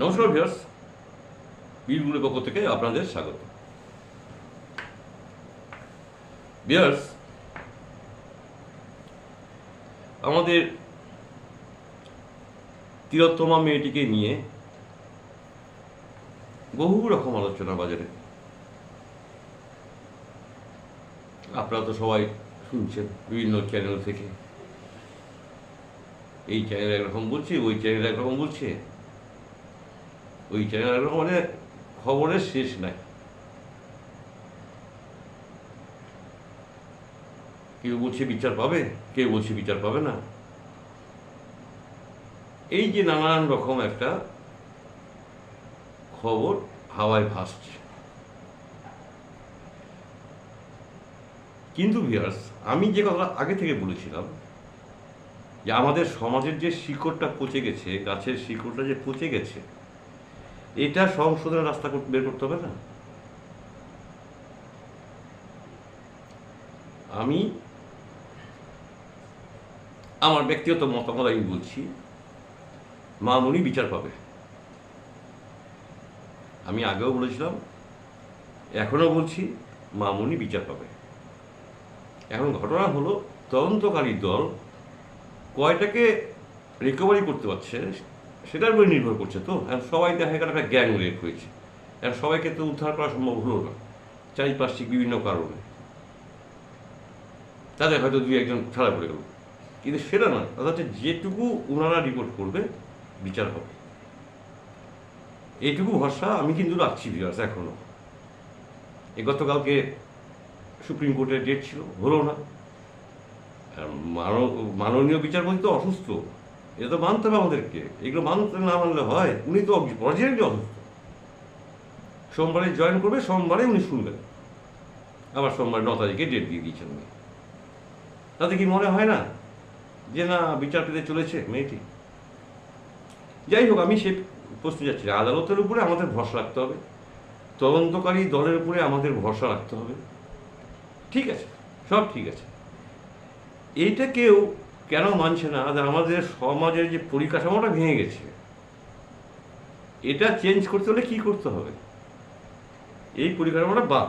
নমস্কার ভিউয়ার্স। বীরগুলোর পক্ষ থেকে আপনাদের স্বাগত। ভিউয়ার্স, আমাদের তিলোত্তমা মেয়েটিকে নিয়ে বহু রকম আলোচনা বাজারে। আপনারা তো সবাই শুনছেন বিভিন্ন চ্যানেল থেকে। এই চ্যানেল একরকম বলছে, ওই চ্যানেল একরকম বলছে। ওই চ্যানেল একরকম মানে খবরের শেষ নাই। কেউ বলছে বিচার পাবে, কেউ বলছে বিচার পাবে না। এই যে নানান রকম একটা খবর হাওয়ায় ভাসছে। কিন্তু ভিয়ার্স আমি যে কথা আগে থেকে বলেছিলাম, যে আমাদের সমাজের যে শিকড়টা পচে গেছে, গাছের শিকড়টা যে পচে গেছে এটা সংশোধনের রাস্তা বের করতে হবে না। আমি আমার ব্যক্তিগত মতামত আমি বলছি, মামুনি বিচার পাবে। আমি আগেও বলেছিলাম, এখনও বলছি, মামুনি বিচার পাবে। এখন ঘটনা হলো, তদন্তকারী দল কয়টাকে রিকভারি করতে পারছে সেটার উপরে নির্ভর করছে তো। এখন সবাই দেখা গেল একটা গ্যাং রেপ হয়েছে। এখন সবাইকে তো উদ্ধার করা সম্ভব হলো না। চারিপার্শ্বিক বিভিন্ন কারণে। তাদের হয়তো দুই একজন ছাড়া পড়ে গেল। কিন্তু সেটা নয় হচ্ছে যেটুকু ওনারা রিপোর্ট করবে, বিচার হবে। এইটুকু ভরসা আমি কিন্তু রাখছি বিরাজ এখনও। এ গতকালকে সুপ্রিম কোর্টের ডেট ছিল, হলো না। মানো- মাননীয় বিচারপতি তো অসুস্থ। এটা তো মানতে হবে আমাদেরকে। এগুলো মানতে না মানলে হয়, উনি তো অরিজিনালি অসুস্থ। সোমবারে জয়েন করবে, সোমবারে উনি শুনবেন আবার সোমবার ন তারিখে ডেট দিয়ে দিয়েছেন উনি। তাতে কি মনে হয় না যে না বিচার পেতে চলেছে মেয়েটি? যাই হোক, আমি সে প্রশ্ন যাচ্ছি। আদালতের উপরে আমাদের ভরসা রাখতে হবে। তদন্তকারী দলের উপরে আমাদের ভরসা রাখতে হবে। ঠিক আছে, সব ঠিক আছে। এইটা কেউ কেন মানছে না? আমাদের সমাজের যে পরিকাঠামোটা ভেঙে গেছে, এটা চেঞ্জ করতে হলে কি করতে হবে? এই পরিকাঠামোটা বাদ।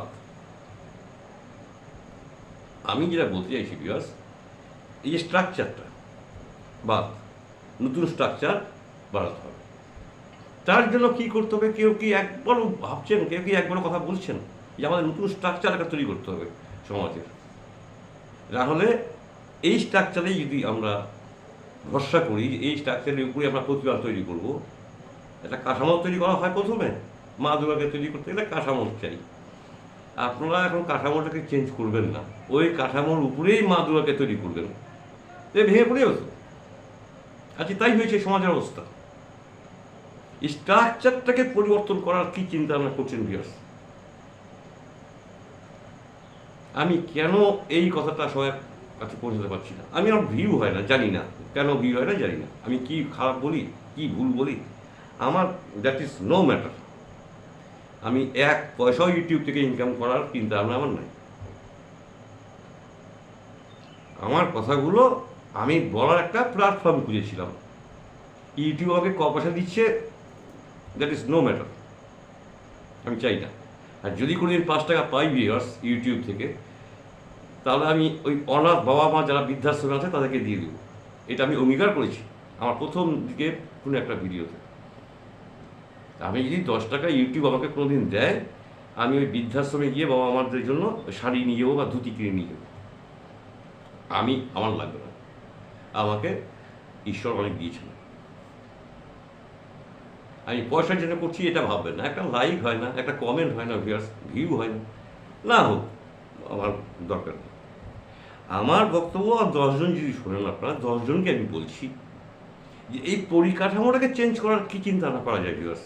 আমি যেটা বলতে চাইছি বিয়াস এই যে স্ট্রাকচারটা বাদ, নতুন স্ট্রাকচার বাড়াতে হবে। তার জন্য কি করতে হবে? কেউ কি একবারও ভাবছেন, কেউ কি একবারও কথা বলছেন যে আমাদের নতুন স্ট্রাকচার একটা তৈরি করতে হবে সমাজের তাহলে এই স্ট্রাকচারেই যদি আমরা ভরসা করি এই স্ট্রাকচারের উপরে আমরা প্রতিবাদ তৈরি করব, একটা কাঠামো তৈরি করা হয় প্রথমে, মা দুর্গাকে তৈরি করতে গেলে কাঠামো চাই। আপনারা এখন কাঠামোটাকে চেঞ্জ করবেন না, ওই কাঠামোর উপরেই মা দুর্গাকে তৈরি করবেন। এ ভেঙে পড়ে গেছে। আচ্ছা তাই হয়েছে সমাজের অবস্থা। স্ট্রাকচারটাকে পরিবর্তন করার কি চিন্তা ভাবনা করছেন বিয়ার্স আমি কেন এই কথাটা সবার কাছে পৌঁছাতে পারছি না। আমি আমার ভিউ হয় না, জানি না। কেন ভিউ হয় না জানি না। আমি কি খারাপ বলি, কি ভুল বলি? আমার দ্যাট ইজ নো ম্যাটার আমি এক পয়সাও ইউটিউব থেকে ইনকাম করার চিন্তা ভাবনা আমার নাই। আমার কথাগুলো আমি বলার একটা প্ল্যাটফর্ম খুঁজেছিলাম। ইউটিউব আমাকে ক পয়সা দিচ্ছে দ্যাট ইজ নো ম্যাটার আমি চাই না। আর যদি কোনোদিন পাঁচ টাকা পাই ভিউয়ার্স ইউটিউব থেকে তাহলে আমি ওই অনাথ বাবা মা যারা বৃদ্ধাশ্রমে আছে তাদেরকে দিয়ে দেবো। এটা আমি অঙ্গীকার করেছি। আমার প্রথম দিকে কোনো একটা ভিডিওতে। আমি যদি দশ টাকা ইউটিউব আমাকে কোনোদিন দেয়, আমি ওই বৃদ্ধাশ্রমে গিয়ে বাবা মাদের জন্য শাড়ি নিয়ে যাব বা ধুতি কিনে নিয়ে যাব। আমি, আমার লাগবে না। আমাকে ঈশ্বর অনেক দিয়েছিল আমি পয়সার জন্য করছি, এটা ভাববেন না। একটা লাইক হয় না, একটা কমেন্ট হয় না ভিউ হয় না। না হোক, আমার দরকার নেই। আমার বক্তব্য আর দশজন যদি শোনেন আপনারা, দশজনকে আমি বলছি যে এই পরিকাঠামোটাকে চেঞ্জ করার কি চিন্তা না করা যায় ভিউয়ার্স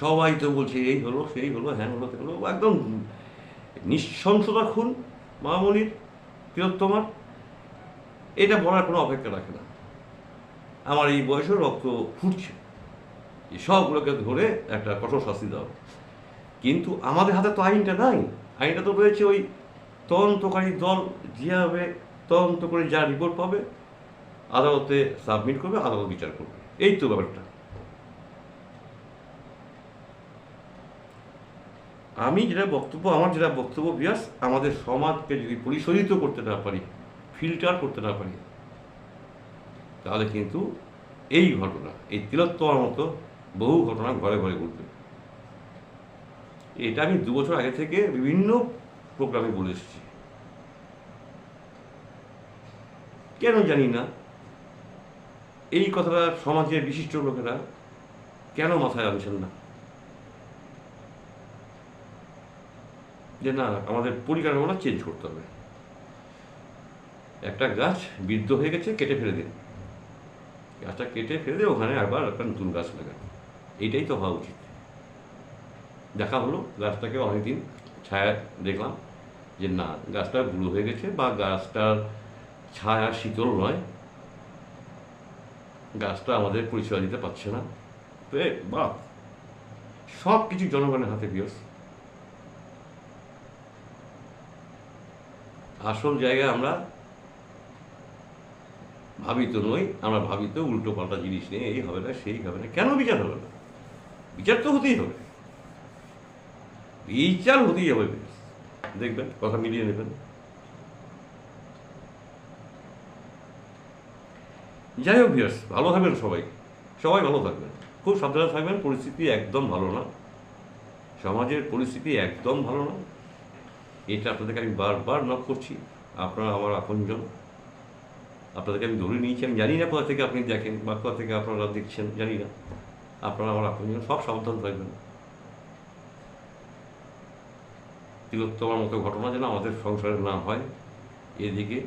সবাই তো বলছে, এই হলো, সেই হলো হ্যান হলো হলো, একদম নিঃশংসতা খুন মামনির তিলোত্তমার এটা বলার কোনো অপেক্ষা রাখে না। আমার এই বয়সে রক্ত ফুটছে। সবগুলোকে ধরে একটা কঠোর শাস্তি দাও কিন্তু আমাদের হাতে তো আইনটা নাই। আইনটা তো রয়েছে ওই তদন্তকারী দল যেভাবে তদন্ত করে যা রিপোর্ট পাবে, আদালতে সাবমিট করবে, আদালত বিচার করবে। এই তো ব্যাপারটা। আমি যেটা বক্তব্য, আমার যেটা বক্তব্য বিয়াস, আমাদের সমাজকে যদি পরিশোধিত করতে না পারি ফিল্টার করতে না পারি, তাহলে কিন্তু এই ঘটনা, এই তিলোত্তমার মতো বহু ঘটনা ঘরে ঘরে ঘটবে। এটা আমি দু বছর আগে থেকে বিভিন্ন প্রোগ্রামে বলে এসেছি। কেন জানি না, এই কথাটা সমাজের বিশিষ্ট লোকেরা কেন মাথায় আনছেন না? যে না, আমাদের পরিকাঠামোটা চেঞ্জ করতে হবে। একটা গাছ বৃদ্ধ হয়ে গেছে, কেটে ফেলে দিন। গাছটা কেটে ফেলে দিয়ে ওখানে আবার একটা নতুন গাছ লাগান। এইটাই তো হওয়া উচিত। দেখা হলো গাছটাকে অনেকদিন ছায়া দেখলাম যে না, গাছটা বুড়ো হয়ে গেছে বা গাছটার ছায়া শীতল নয়। গাছটা আমাদের পরিচয় দিতে পারছে না। তো বা সব কিছু জনগণের হাতে বিয়স। আসল জায়গায় আমরা ভাবিত নই, আমরা ভাবিত উল্টো পাল্টা জিনিস নিয়ে এই হবে না, সেই হবে না। কেন বিচার হবে না? বিচার তো হতেই হবে। বিচার হতেই হবে। দেখবেন, কথা মিলিয়ে নেবেন। যাই হোক ভিয়ার্স ভালো থাকবেন সবাই। সবাই ভালো থাকবেন। খুব সাবধানে থাকবেন, পরিস্থিতি একদম ভালো না। সমাজের পরিস্থিতি একদম ভালো না। এটা আপনাদেরকে আমি বারবার নক করছি। আপনারা আমার আপনজন। আপনাদেরকে আমি ধরে নিয়েছি। আমি জানি না কোথা থেকে আপনি দেখেন বা কোথা থেকে আপনারা দেখছেন, জানি না। আপনারা আমার আপনজন, সব সাবধান থাকবেন। তিলোত্তমার মতো ঘটনা যেন আমাদের সংসারে না হয়, এদিকে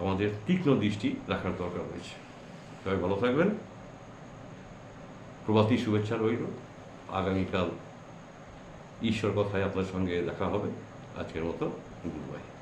আমাদের তীক্ষ্ণ দৃষ্টি রাখার দরকার রয়েছে। সবাই ভালো থাকবেন। প্রভাতী শুভেচ্ছা রইল। আগামীকাল ঈশ্বর কথায় আপনার সঙ্গে দেখা হবে। আজকের মতো গুড বাই।